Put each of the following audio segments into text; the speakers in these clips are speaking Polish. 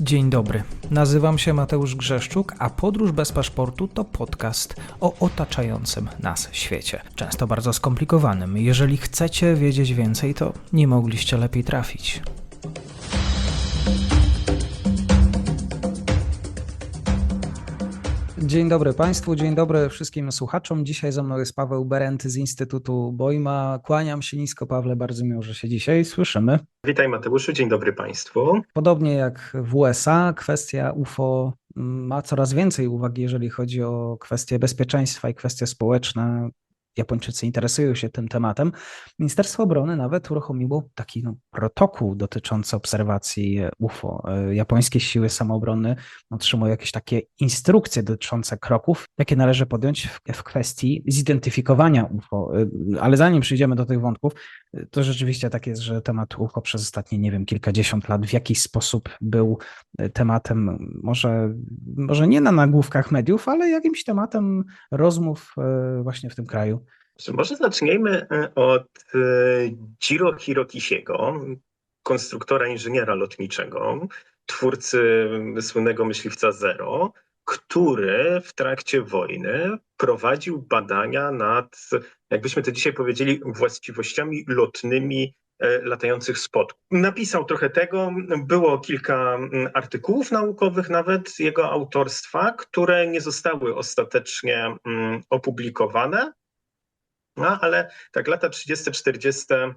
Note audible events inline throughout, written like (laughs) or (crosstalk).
Dzień dobry. Nazywam się Mateusz Grzeszczuk, a Podróż bez paszportu to podcast o otaczającym nas świecie. Często bardzo skomplikowanym. Jeżeli chcecie wiedzieć więcej, to nie mogliście lepiej trafić. Dzień dobry Państwu, dzień dobry wszystkim słuchaczom. Dzisiaj ze mną jest Paweł Berent z Instytutu Bojma. Kłaniam się nisko, Pawle, bardzo miło, że się dzisiaj słyszymy. Witaj Mateuszu, dzień dobry Państwu. Podobnie jak w USA, kwestia UFO ma coraz więcej uwagi, jeżeli chodzi o kwestie bezpieczeństwa i kwestie społeczne. Japończycy interesują się tym tematem. Ministerstwo Obrony nawet uruchomiło taki no, protokół dotyczący obserwacji UFO. Japońskie siły samoobrony otrzymują jakieś takie instrukcje dotyczące kroków, jakie należy podjąć w, w kwestii zidentyfikowania UFO. Ale zanim przejdziemy do tych wątków, to rzeczywiście tak jest, że temat UFO przez ostatnie, nie wiem, kilkadziesiąt lat w jakiś sposób był tematem, może, może nie na nagłówkach mediów, ale jakimś tematem rozmów właśnie w tym kraju. Może zacznijmy od Jiro Hirokisiego, konstruktora inżyniera lotniczego, twórcy słynnego myśliwca Zero, który w trakcie wojny prowadził badania nad, jakbyśmy to dzisiaj powiedzieli, właściwościami lotnymi latających spotków. Napisał trochę tego, było kilka artykułów naukowych nawet jego autorstwa, które nie zostały ostatecznie opublikowane, no ale tak lata 30-40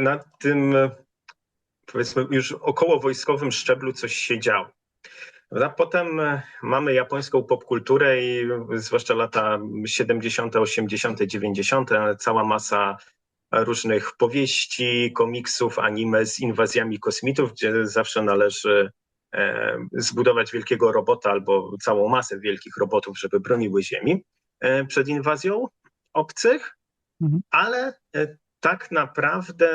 na tym powiedzmy już około wojskowym szczeblu coś się działo. Potem mamy japońską popkulturę i zwłaszcza lata 70., 80., 90., cała masa różnych powieści, komiksów, anime z inwazjami kosmitów, gdzie zawsze należy zbudować wielkiego robota albo całą masę wielkich robotów, żeby broniły Ziemi przed inwazją obcych, mhm. ale tak naprawdę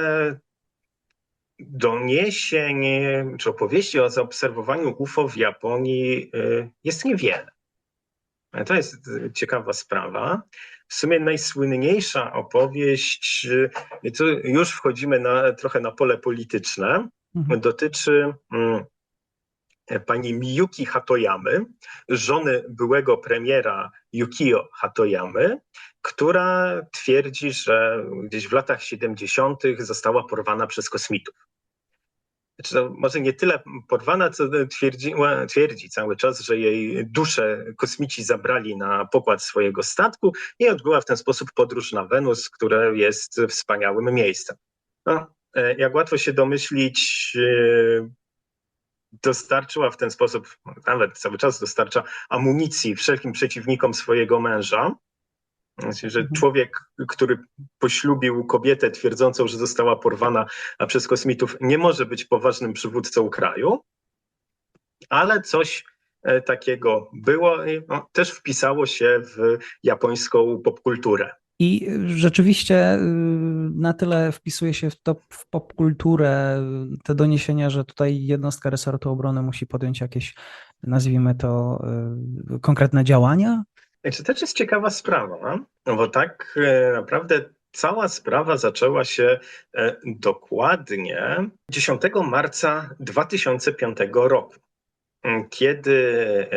doniesień czy opowieści o zaobserwowaniu UFO w Japonii jest niewiele. To jest ciekawa sprawa. W sumie najsłynniejsza opowieść, i tu już wchodzimy na, trochę na pole polityczne, mhm. dotyczy pani Miyuki Hatoyamy, żony byłego premiera Yukio Hatoyamy, która twierdzi, że gdzieś w latach 70. została porwana przez kosmitów. Znaczy, to może nie tyle porwana, co twierdzi, twierdzi cały czas, że jej duszę kosmici zabrali na pokład swojego statku i odbyła w ten sposób podróż na Wenus, które jest wspaniałym miejscem. No, jak łatwo się domyślić, dostarczyła w ten sposób, nawet cały czas dostarcza amunicji wszelkim przeciwnikom swojego męża. Znaczy, że człowiek, który poślubił kobietę twierdzącą, że została porwana przez kosmitów, nie może być poważnym przywódcą kraju, ale coś takiego było i no, też wpisało się w japońską popkulturę. I rzeczywiście na tyle wpisuje się w, to, w popkulturę te doniesienia, że tutaj jednostka resortu obrony musi podjąć jakieś, nazwijmy to, konkretne działania, to też jest ciekawa sprawa, no bo tak naprawdę cała sprawa zaczęła się dokładnie 10 marca 2005 roku, kiedy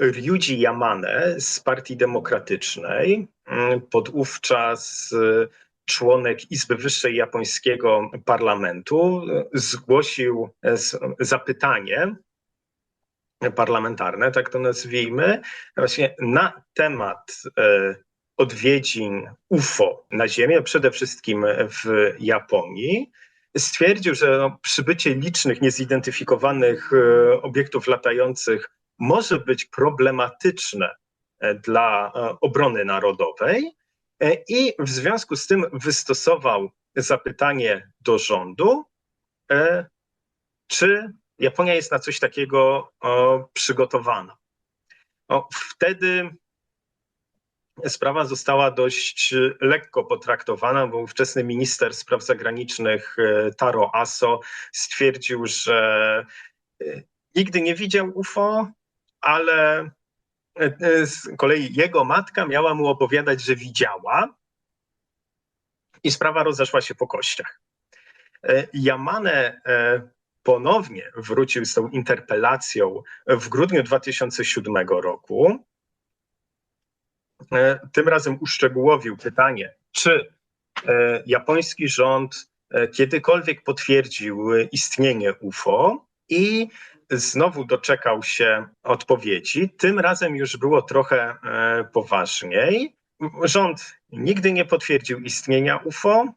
Ryuji Yamane z Partii Demokratycznej, podówczas członek Izby Wyższej Japońskiego Parlamentu, zgłosił zapytanie parlamentarne, tak to nazwijmy, właśnie na temat odwiedzin UFO na Ziemię, przede wszystkim w Japonii. Stwierdził, że no, przybycie licznych, niezidentyfikowanych obiektów latających może być problematyczne dla obrony narodowej i w związku z tym wystosował zapytanie do rządu, czy Japonia jest na coś takiego przygotowana. O, wtedy sprawa została dość lekko potraktowana, bo ówczesny minister spraw zagranicznych e, Taro Aso stwierdził, że e, nigdy nie widział UFO, ale e, e, z kolei jego matka miała mu opowiadać, że widziała i sprawa rozeszła się po kościach. E, Yamane e, ponownie wrócił z tą interpelacją w grudniu 2007 roku. E, Tym razem uszczegółowił pytanie, czy e, japoński rząd e, kiedykolwiek potwierdził istnienie UFO i znowu doczekał się odpowiedzi. Tym razem już było trochę poważniej. Rząd nigdy nie potwierdził istnienia UFO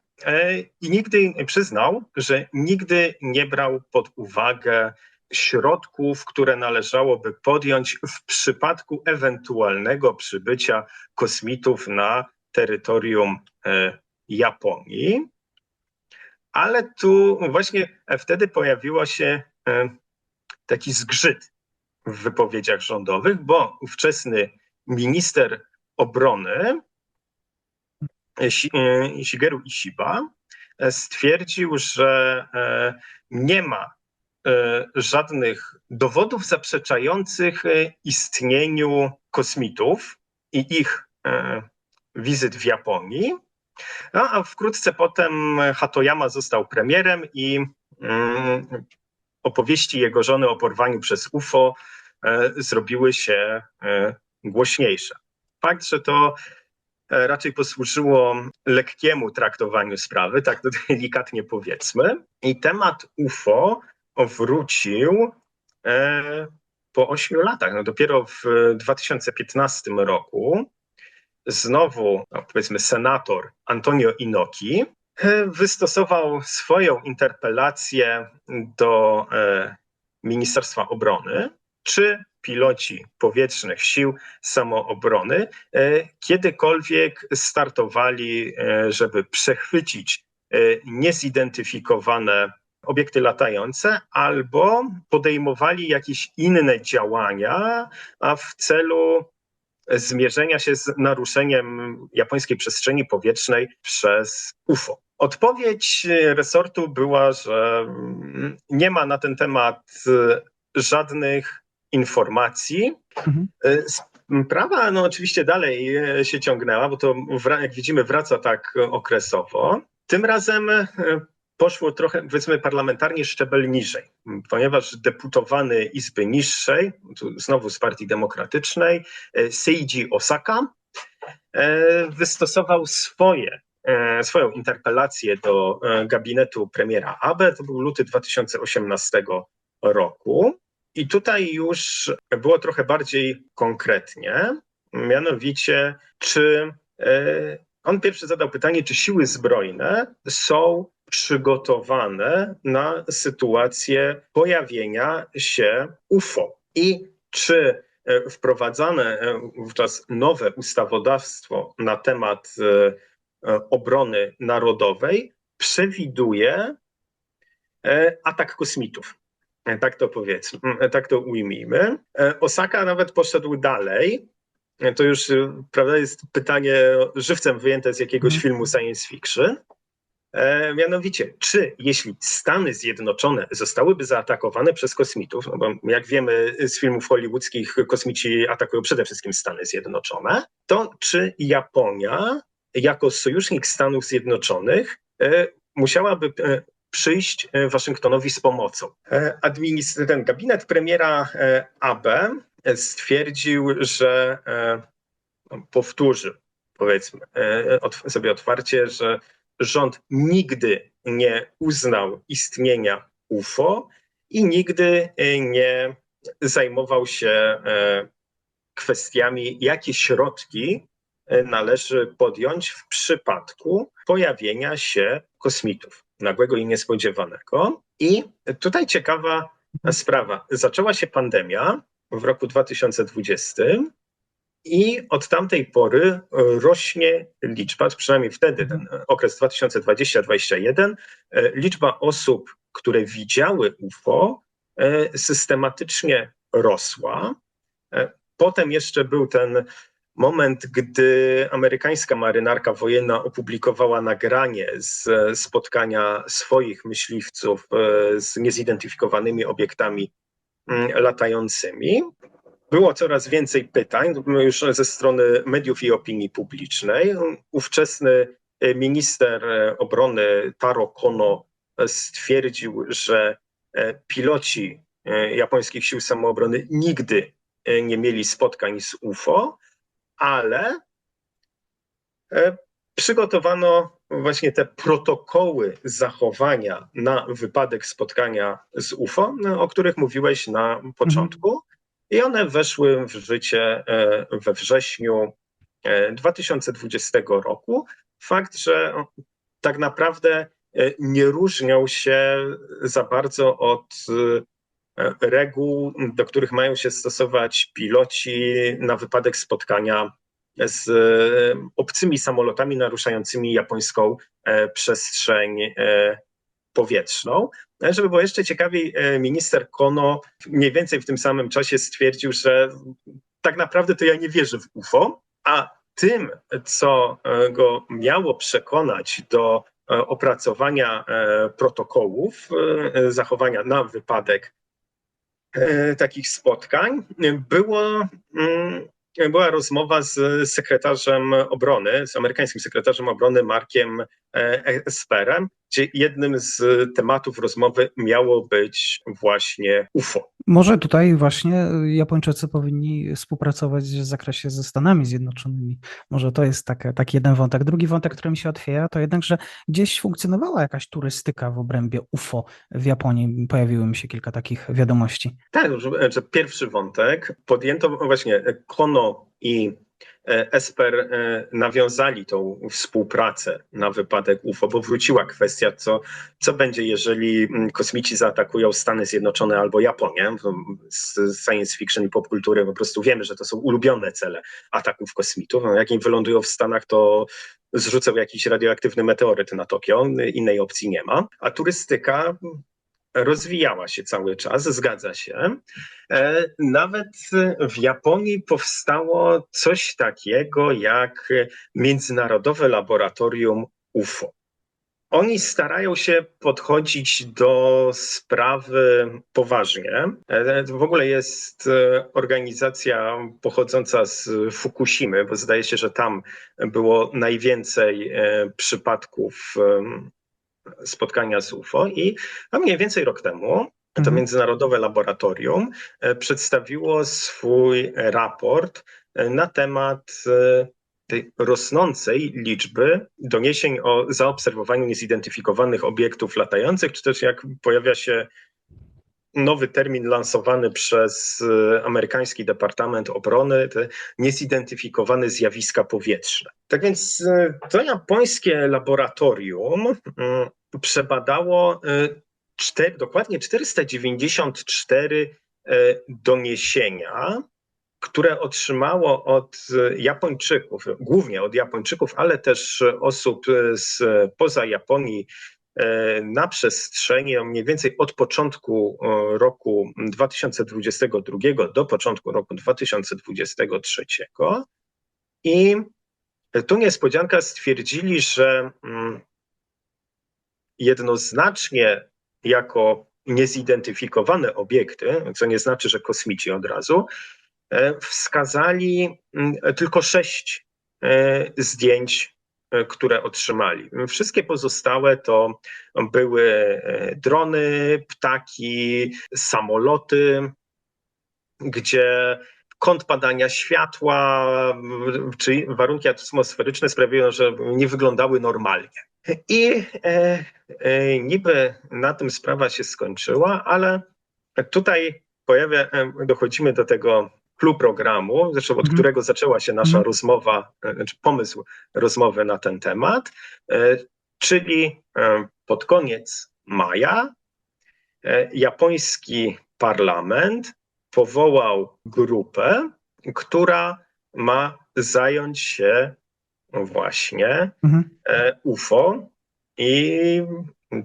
i nigdy przyznał, że nigdy nie brał pod uwagę środków, które należałoby podjąć w przypadku ewentualnego przybycia kosmitów na terytorium e, Japonii. Ale tu właśnie wtedy pojawiło się e, taki zgrzyt w wypowiedziach rządowych, bo ówczesny minister obrony e, e, Shigeru Ishiba e, stwierdził, że e, nie ma e, żadnych dowodów zaprzeczających e, istnieniu kosmitów i ich e, wizyt w Japonii. No, a wkrótce potem Hatoyama został premierem i mm, opowieści jego żony o porwaniu przez UFO e, zrobiły się e, głośniejsze. Fakt, że to e, raczej posłużyło lekkiemu traktowaniu sprawy, tak to (laughs) delikatnie powiedzmy. I temat UFO wrócił e, po ośmiu latach. No dopiero w 2015 roku znowu, no powiedzmy, senator Antonio Inoki e, wystosował swoją interpelację do e, Ministerstwa Obrony, czy piloci powietrznych sił samoobrony e, kiedykolwiek startowali, e, żeby przechwycić e, niezidentyfikowane obiekty latające, albo podejmowali jakieś inne działania a w celu zmierzenia się z naruszeniem japońskiej przestrzeni powietrznej przez UFO. Odpowiedź resortu była, że mm, nie ma na ten temat żadnych informacji. Mhm. E, Sprawa no oczywiście dalej e, się ciągnęła, bo to jak widzimy wraca tak okresowo. Tym razem e, poszło trochę, powiedzmy, parlamentarnie szczebel niżej, ponieważ deputowany Izby Niższej, tu znowu z Partii Demokratycznej, Seiji Osaka, wystosował swoje, swoją interpelację do gabinetu premiera Abe. To był luty 2018 roku. I tutaj już było trochę bardziej konkretnie, mianowicie, czy e, on pierwszy zadał pytanie, czy siły zbrojne są przygotowane na sytuację pojawienia się UFO i czy e, wprowadzane e, wówczas nowe ustawodawstwo na temat obrony narodowej przewiduje atak kosmitów. E, Tak to powiedzmy, e, tak to ujmijmy. E, Osaka nawet poszedł dalej. To już prawda, jest pytanie żywcem wyjęte z jakiegoś Mhm. filmu science fiction. Mianowicie, czy jeśli Stany Zjednoczone zostałyby zaatakowane przez kosmitów, no bo jak wiemy z filmów hollywoodzkich, kosmici atakują przede wszystkim Stany Zjednoczone, to czy Japonia jako sojusznik Stanów Zjednoczonych musiałaby przyjść e, Waszyngtonowi z pomocą? E, ten gabinet premiera Abe e, stwierdził, że no, powtórzył, powiedzmy sobie otwarcie, że rząd nigdy nie uznał istnienia UFO i nigdy nie zajmował się kwestiami, jakie środki należy podjąć w przypadku pojawienia się kosmitów, nagłego i niespodziewanego. I tutaj ciekawa sprawa. Zaczęła się pandemia w roku 2020 i od tamtej pory rośnie liczba, przynajmniej wtedy, ten okres 2020-2021, e, liczba osób, które widziały UFO, e, systematycznie rosła. E, Potem jeszcze był ten moment, gdy amerykańska marynarka wojenna opublikowała nagranie z spotkania swoich myśliwców e, z niezidentyfikowanymi obiektami mm, latającymi. Było coraz więcej pytań, już ze strony mediów i opinii publicznej. Ówczesny e, minister e, obrony Taro Kono stwierdził, że piloci japońskich sił samoobrony nigdy nie mieli spotkań z UFO ale e, przygotowano właśnie te protokoły zachowania na wypadek spotkania z UFO, no, o których mówiłeś na początku. I one weszły w życie e, we wrześniu 2020 e, roku. Fakt, że tak naprawdę nie różnią się za bardzo od reguł, do których mają się stosować piloci na wypadek spotkania z e, obcymi samolotami naruszającymi japońską e, przestrzeń e, powietrzną. Żeby było jeszcze ciekawiej, minister Kono mniej więcej w tym samym czasie stwierdził, że tak naprawdę to ja nie wierzę w UFO, a tym, co go miało przekonać do opracowania protokołów zachowania na wypadek E, takich spotkań było, mm, była rozmowa z sekretarzem obrony, z amerykańskim sekretarzem obrony Markiem e, Esperem, gdzie jednym z tematów rozmowy miało być właśnie UFO. Może tutaj właśnie Japończycy powinni współpracować w zakresie ze Stanami Zjednoczonymi. Może to jest taki, taki jeden wątek. Drugi wątek, który mi się otwiera, to jednak, że gdzieś funkcjonowała jakaś turystyka w obrębie UFO w Japonii. Pojawiły mi się kilka takich wiadomości. Tak, że, pierwszy wątek podjęto właśnie Kono i E, Esper e, nawiązali tą współpracę na wypadek UFO, bo wróciła kwestia, co, co będzie, jeżeli mm, kosmici zaatakują Stany Zjednoczone albo Japonię. Z science fiction i popkultury po prostu wiemy, że to są ulubione cele ataków kosmitów. No, jak im wylądują w Stanach, to zrzucą jakiś radioaktywny meteoryt na Tokio, innej opcji nie ma. A turystyka rozwijała się cały czas, zgadza się. E, nawet w Japonii powstało coś takiego jak Międzynarodowe Laboratorium UFO. Oni starają się podchodzić do sprawy poważnie. E, w ogóle jest e, organizacja pochodząca z Fukushimy, bo zdaje się, że tam było najwięcej przypadków spotkania z UFO i a mniej więcej rok temu to mhm. Międzynarodowe Laboratorium e, przedstawiło swój raport e, na temat e, tej rosnącej liczby doniesień o zaobserwowaniu niezidentyfikowanych obiektów latających, czy też jak pojawia się nowy termin lansowany przez amerykański Departament Obrony, niezidentyfikowane zjawiska powietrzne. Tak więc to japońskie laboratorium przebadało y, cztery, dokładnie 494 y, doniesienia, które otrzymało od Japończyków, głównie od Japończyków, ale też osób z poza Japonii y, na przestrzeni mniej więcej od początku roku 2022 do początku roku 2023. I tu niespodzianka stwierdzili, że mm, jednoznacznie jako niezidentyfikowane obiekty, co nie znaczy, że kosmici od razu, e, wskazali mm, tylko sześć e, zdjęć, e, które otrzymali. Wszystkie pozostałe to były drony, ptaki, samoloty, gdzie kąt padania światła czy warunki atmosferyczne sprawiają, że nie wyglądały normalnie. I e, e, niby na tym sprawa się skończyła, ale tutaj pojawia, e, dochodzimy do tego klubu programu, zresztą od mhm. którego zaczęła się nasza mhm. rozmowa, e, znaczy pomysł rozmowy na ten temat, e, czyli e, pod koniec maja japoński parlament powołał grupę, która ma zająć się właśnie mhm. UFO i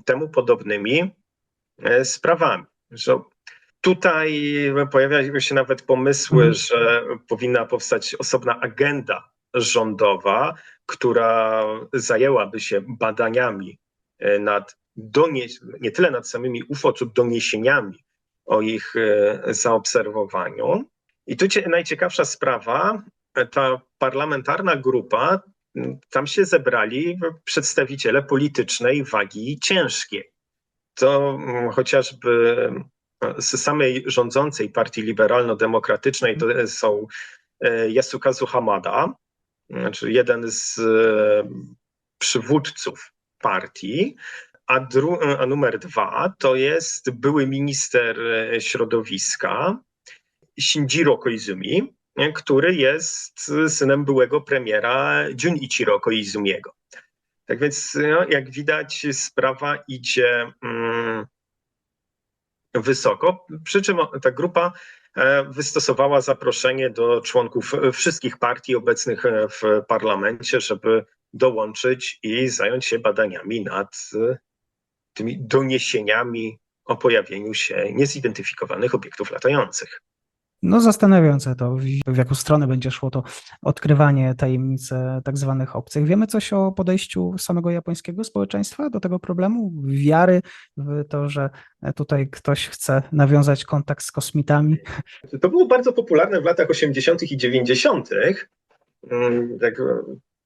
temu podobnymi sprawami. Tutaj pojawiają się nawet pomysły, Mhm. że powinna powstać osobna agenda rządowa, która zajęłaby się badaniami e, nad donieś- nie tyle nad samymi UFO, co doniesieniami o ich e, zaobserwowaniu. I tu cie- najciekawsza sprawa, e, ta parlamentarna grupa, tam się zebrali przedstawiciele politycznej wagi ciężkiej. To chociażby z samej rządzącej partii liberalno-demokratycznej to są e, Yasukazu Hamada, znaczy jeden z e, przywódców partii, a, a numer dwa to jest były minister e, środowiska Shinjiro Koizumi, e, który jest synem byłego premiera Junichiro Koizumiego. Tak więc, no, jak widać, sprawa idzie mm, wysoko. Przy czym ta grupa e, wystosowała zaproszenie do członków wszystkich partii obecnych e, w parlamencie, żeby dołączyć i zająć się badaniami nad e, tymi doniesieniami o pojawieniu się niezidentyfikowanych obiektów latających. No zastanawiające to, w, jaką stronę będzie szło to odkrywanie tajemnic e, tak zwanych obcych. Wiemy coś o podejściu samego japońskiego społeczeństwa do tego problemu? Wiary w to, że e, tutaj ktoś chce nawiązać kontakt z kosmitami? To było bardzo popularne w latach 80. i 90. Mm, Tak e,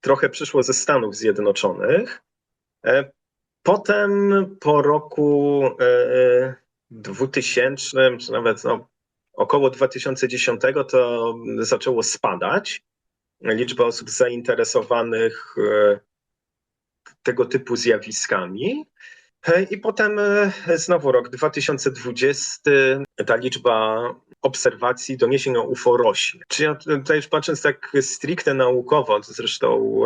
trochę przyszło ze Stanów Zjednoczonych. E, Potem po roku e, 2000, czy nawet no, około 2010, to zaczęło spadać liczba osób zainteresowanych e, tego typu zjawiskami. E, I potem e, znowu rok 2020, ta liczba obserwacji, doniesień o UFO rośnie. Czy ja tutaj już patrząc tak stricte naukowo, zresztą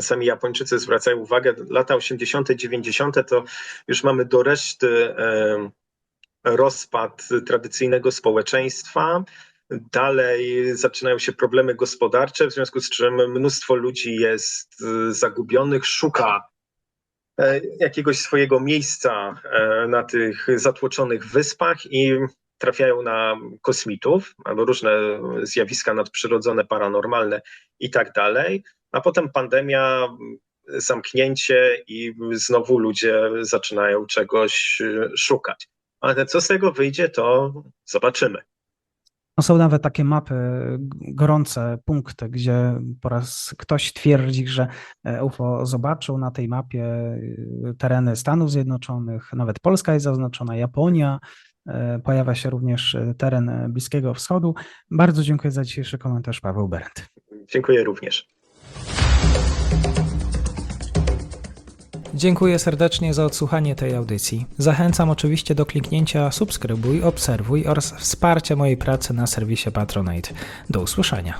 sami Japończycy zwracają uwagę, lata 80., 90. to już mamy do reszty rozpad tradycyjnego społeczeństwa. Dalej zaczynają się problemy gospodarcze, w związku z czym mnóstwo ludzi jest e, zagubionych, szuka e, jakiegoś swojego miejsca e, na tych zatłoczonych wyspach i trafiają na kosmitów albo różne zjawiska nadprzyrodzone, paranormalne i tak dalej. A potem pandemia, zamknięcie i znowu ludzie zaczynają czegoś e, szukać. Ale co z tego wyjdzie, to zobaczymy. No są nawet takie mapy, gorące punkty, gdzie po raz ktoś twierdzi, że e, UFO zobaczył na tej mapie y, tereny Stanów Zjednoczonych, nawet Polska jest zaznaczona, Japonia, e, pojawia się również e, teren Bliskiego Wschodu. Bardzo dziękuję za dzisiejszy komentarz, Paweł Berendt. Dziękuję również. Dziękuję serdecznie za odsłuchanie tej audycji. Zachęcam oczywiście do kliknięcia subskrybuj, obserwuj oraz wsparcia mojej pracy na serwisie Patronite. Do usłyszenia.